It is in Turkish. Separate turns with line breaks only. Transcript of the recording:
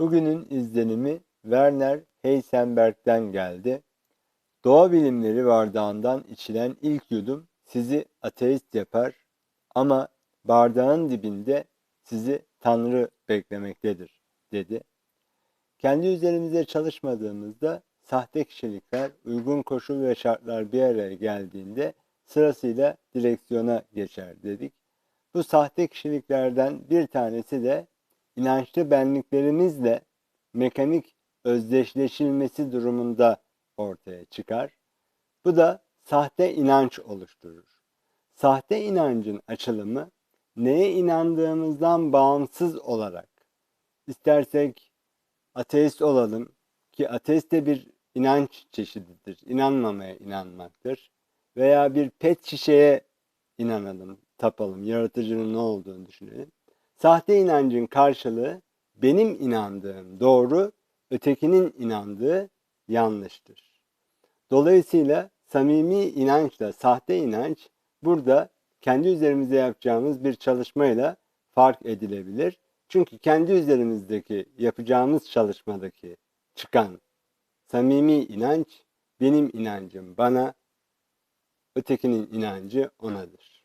Bugünün izlenimi Werner Heisenberg'den geldi. Doğa bilimleri bardağından içilen ilk yudum sizi ateist yapar ama bardağın dibinde sizi Tanrı beklemektedir, dedi. Kendi üzerimize çalışmadığımızda sahte kişilikler uygun koşul ve şartlar bir araya geldiğinde sırasıyla direksiyona geçer dedik. Bu sahte kişiliklerden bir tanesi de inançlı benliklerimizle mekanik özdeşleşilmesi durumunda ortaya çıkar. Bu da sahte inanç oluşturur. Sahte inancın açılımı neye inandığımızdan bağımsız olarak istersek ateist olalım ki ateist de bir inanç çeşididir. İnanmamaya inanmaktır. Veya bir pet şişeye inanalım, tapalım, yaratıcının ne olduğunu düşünelim. Sahte inancın karşılığı benim inandığım doğru, ötekinin inandığı yanlıştır. Dolayısıyla samimi inançla sahte inanç burada kendi üzerimize yapacağımız bir çalışmayla fark edilebilir. Çünkü kendi üzerimizdeki yapacağımız çalışmadaki çıkan samimi inanç benim inancım bana, ötekinin inancı onadır.